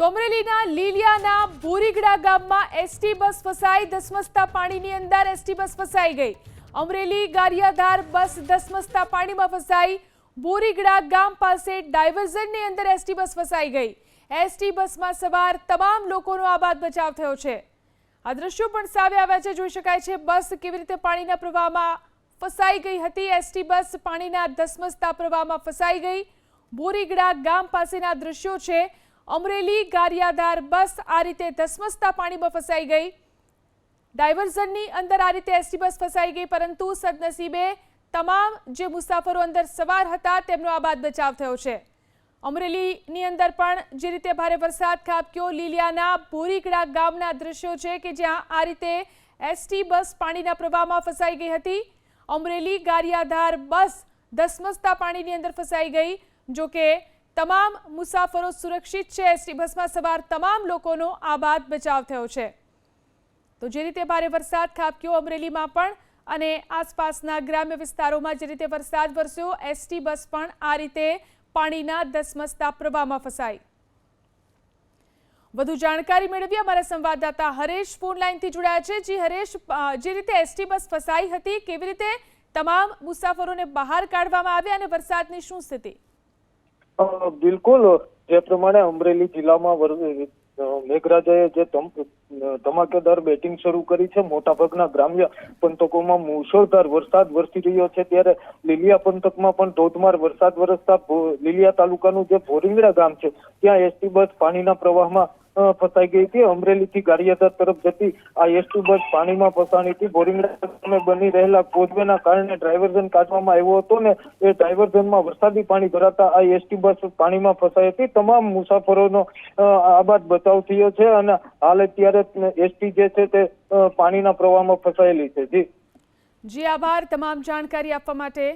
તો અમરેલીના લીલિયાના બોરીગડા ગામમાં એસટી બસ ફસાઈ, ધસમસતા પાણીની અંદર એસટી બસ ફસાઈ ગઈ. અમરેલી ગારિયાધાર બસ ધસમસતા પાણીમાં ફસાઈ. બોરીગડા ગામ પાસે ડાયવર્ઝનની અંદર એસટી બસ ફસાઈ ગઈ. એસટી બસમાં સવાર તમામ લોકોનો આબાદ બચાવ થયો છે. આ દ્રશ્યો પણ સામે આવ્યા છે. જોઈ શકાય છે, બસ કેવી રીતે પાણીના પ્રવાહમાં ફસાઈ ગઈ હતી. એસટી બસ પાણીના ધસમસતા પ્રવાહમાં ફસાઈ ગઈ. બોરીગડા ગામ પાસેના દ્રશ્યો છે. અમરેલી ગારિયાધાર બસ આ રીતે ધસમસતા પાણીમાં ફસાઈ ગઈ. ડાયવર્ઝનની અંદર આ રીતે એસટી બસ ફસાઈ ગઈ, પરંતુ સદનસીબે તમામ જે મુસાફરો અંદર સવાર હતા તેમનો આ બાદ બચાવ થયો છે. અમરેલીની અંદર પણ જે રીતે ભારે વરસાદ ખાબક્યો, લીલિયાના બોરીગડા ગામના દ્રશ્યો છે કે જ્યાં આ રીતે એસટી બસ પાણીના પ્રવાહમાં ફસાઈ ગઈ હતી. અમરેલી ગારિયાધાર બસ ધસમસતા પાણીની અંદર ફસાઈ ગઈ જો કે તમામ મુસાફરો સુરક્ષિત છે. એસટી બસમાં સવાર તમામ લોકોનો આબાદ બચાવ થયો છે. તો જે રીતે ભારે વરસાદ ખાબક્યો અમરેલીમાં પણ અને આસપાસના ગ્રામ્ય વિસ્તારોમાં જે રીતે વરસાદ વરસ્યો, એસટી બસ પણ આ રીતે પાણીના ધસમસતા પ્રવાહમાં ફસાઈ. વધુ જાણકારી મેળવી અમારા સંવાદદાતા હરેશ ફોન લાઈનથી જોડાયા છે. જી હરેશ જે રીતે એસટી બસ ફસાઈ હતી, કેવી રીતે તમામ મુસાફરોને બહાર કાઢવામાં આવ્યા અને વરસાદની શું સ્થિતિ? બિલકુલ. જે પ્રમાણે અમરેલી જિલ્લામાં મેઘરાજાએ જે ધમ- ધમાકેદાર બેટિંગ શરૂ કરી છે મોટાભાગના ગ્રામ્ય પંથકોમાં મુશળધાર વરસાદ વરસી રહ્યો છે, ત્યારે લીલિયા પંથકમાં પણ ધોધમાર વરસાદ વરસતા લીલિયા તાલુકાનું જે ભોરિંગડા ગામ છે, ત્યાં એસટી બસ પાણીના પ્રવાહમાં ફસાઈ ગઈ હતી. અમરેલીથી ગારિયાધાર તરફ જતી આ એસટી બસ પાણીમાં ફસાણી હતી બોરિંગડા બની રહેલા કોઝવેના કારણે ડ્રાયવર્ઝન કાઢવામાં આવ્યો હતો ને એ ડ્રાયવર્ઝનમાં વરસાદી પાણી ભરાતા આ એસટી બસ પાણીમાં ફસાઈ હતી. તમામ મુસાફરોનો આબાદ બચાવ થયો છે અને હાલ અત્યારે એસટી જે છે તે પાણીના પ્રવાહમાં ફસાયેલી છે. જી. જી, આભાર. તમામ જાણકારી આપવા માટે